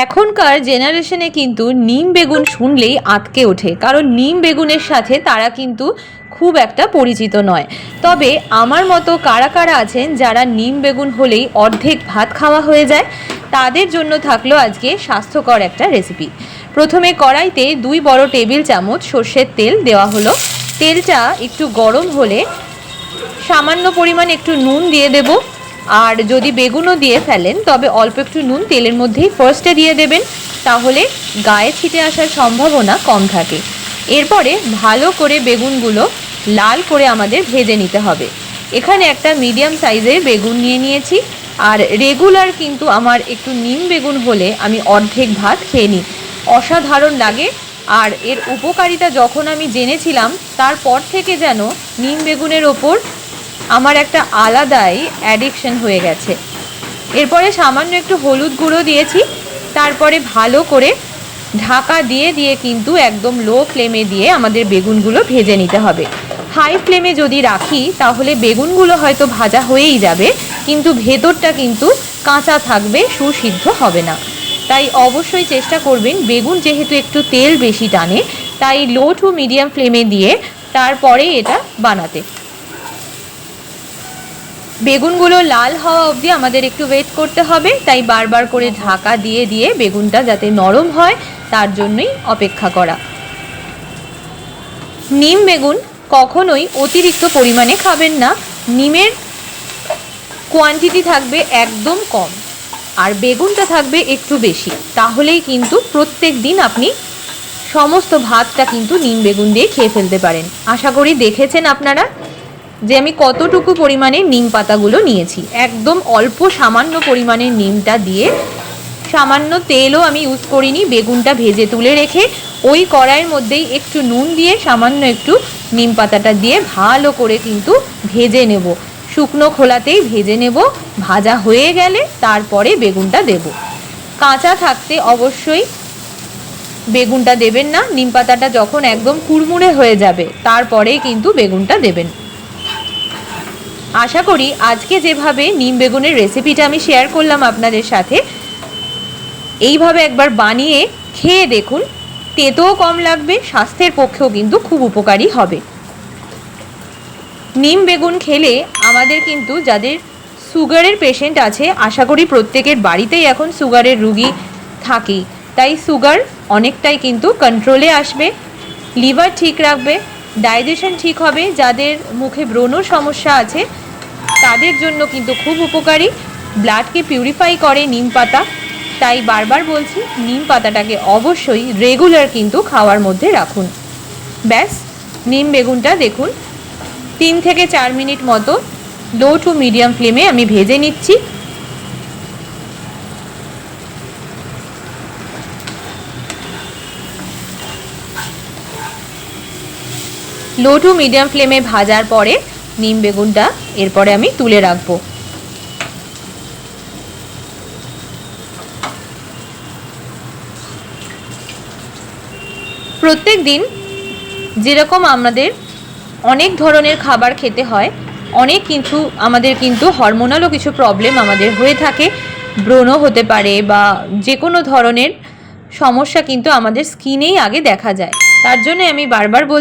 এখনকার জেনারেশনে কিন্তু নিম বেগুন শুনলেই আটকে ওঠে। কারণ নিম বেগুনের সাথে তারা কিন্তু খুব একটা পরিচিত নয়। তবে আমার মতো কারা কারা আছেন যারা নিম বেগুন হলেই অর্ধেক ভাত খাওয়া হয়ে যায়, তাদের জন্য থাকল আজকে স্বাস্থ্যকর একটা রেসিপি প্রথমে কড়াইতে দুই বড় টেবিল চামচ সর্ষের তেল দেওয়া হলো। তেলটা একটু গরম হলে সামান্য পরিমাণ একটু নুন দিয়ে দেব। আর যদি বেগুনও দিয়ে ফেলেন, তবে অল্প একটু নুন তেলের মধ্যেই ফার্স্টে দিয়ে দেবেন, তাহলে গায়ে ছিটে আসার সম্ভাবনা কম থাকে। এরপরে ভালো করে বেগুনগুলো লাল করে আমাদের ভেজে নিতে হবে। এখানে একটা মিডিয়াম সাইজের বেগুন নিয়ে নিয়েছি, আর রেগুলার কিন্তু আমার একটু নিম বেগুন হলে আমি অর্ধেক ভাত খেয়ে নিই। অসাধারণ লাগে, আর এর উপকারিতা যখন আমি জেনেছিলাম, তারপর থেকে যেন নিম বেগুনের ওপর আমার একটা আলাদাই অ্যাডিকশন হয়ে গেছে। এরপরে সামান্য একটু হলুদ গুঁড়ো দিয়েছি, তারপরে ভালো করে ঢাকা দিয়ে দিয়ে কিন্তু একদম লো ফ্লেমে দিয়ে আমাদের বেগুনগুলো ভেজে নিতে হবে। হাই ফ্লেমে যদি রাখি, তাহলে বেগুনগুলো হয়তো ভাজা হয়েই যাবে, কিন্তু ভেতরটা কিন্তু কাঁচা থাকবে, সুসিদ্ধ হবে না। তাই অবশ্যই চেষ্টা করবেন, বেগুন যেহেতু একটু তেল বেশি টানে, তাই লো টু মিডিয়াম ফ্লেমে দিয়ে তারপরে এটা বানাতে। বেগুনগুলো লাল হওয়া অবধি আমাদের একটু ওয়েট করতে হবে। তাই বারবার করে ঢাকা দিয়ে দিয়ে বেগুনটা যাতে নরম হয়, তার জন্যই অপেক্ষা করা। নিম বেগুন কখনোই অতিরিক্ত পরিমাণে খাবেন না। নিমের কোয়ান্টিটি থাকবে একদম কম। আর বেগুনটা থাকবে একটু বেশি। তাহলেই কিন্তু প্রত্যেক দিন আপনি সমস্ত ভাতটা কিন্তু নিম বেগুন দিয়ে খেয়ে ফেলতে পারেন। আশা করি দেখেছেন আপনারা। যে আমি কতটুকু পরিমাণে নিম পাতাগুলো নিয়েছি। একদম অল্প সামান্য পরিমাণে নিমটা দিয়ে সামান্য তেলও আমি ইউজ করিনি, বেগুনটা ভেজে তুলে রেখে ওই কড়াইয়ের মধ্যেই একটু নুন দিয়ে সামান্য একটু নিম পাতাটা দিয়ে ভালো করে কিন্তু ভেজে নেব। শুকনো খোলাতেই ভেজে নেব, ভাজা হয়ে গেলে তারপরে বেগুনটা দেব। কাঁচা থাকতে অবশ্যই বেগুনটা দেবেন না, নিম পাতাটা যখন একদম কুড়মুড়ে হয়ে যাবে, তারপরেই কিন্তু বেগুনটা দেবেন। আশা করি আজকে যেভাবে নিম বেগুনের রেসিপিটা আমি শেয়ার করলাম আপনাদের সাথে, এইভাবে একবার বানিয়ে খেয়ে দেখুন। তেতোও কম লাগবে, স্বাস্থ্যের পক্ষেও কিন্তু খুব উপকারী হবে। নিম বেগুন খেলে আমাদের কিন্তু যাদের সুগারের পেশেন্ট আছে, আশা করি প্রত্যেকের বাড়িতেই এখন সুগারের রুগী থাকেই। তাই সুগার অনেকটাই কিন্তু কন্ট্রোলে আসবে লিভার ঠিক রাখবে ডাইজেশন ঠিক হবে, যাদের মুখে ব্রণর সমস্যা আছে, তাদের জন্য কিন্তু খুব উপকারী। ব্লাডকে পিউরিফাই করে নিম পাতা। তাই বারবার বলছি, নিম পাতাটাকে অবশ্যই রেগুলার কিন্তু খাওয়ার মধ্যে রাখুন। ব্যাস, নিম বেগুনটা দেখুন। তিন থেকে চার মিনিট মতো, লো টু মিডিয়াম ফ্লেমে আমি ভেজে নিচ্ছি। লো টু মিডিয়াম ফ্লেমে ভাজার পরে নিম বেগুনটা এরপরে আমি তুলে রাখব। প্রত্যেক দিন যেরকম আমাদের অনেক ধরনের খাবার খেতে হয়, অনেক কিছু আমাদের কিন্তু হরমোনালও কিছু প্রবলেম আমাদের হয়ে থাকে। ব্রণ হতে পারে বা যে কোনো ধরনের সমস্যা কিন্তু আমাদের স্কিনেই আগে দেখা যায়। তার জন্য আমি বারবার বলছি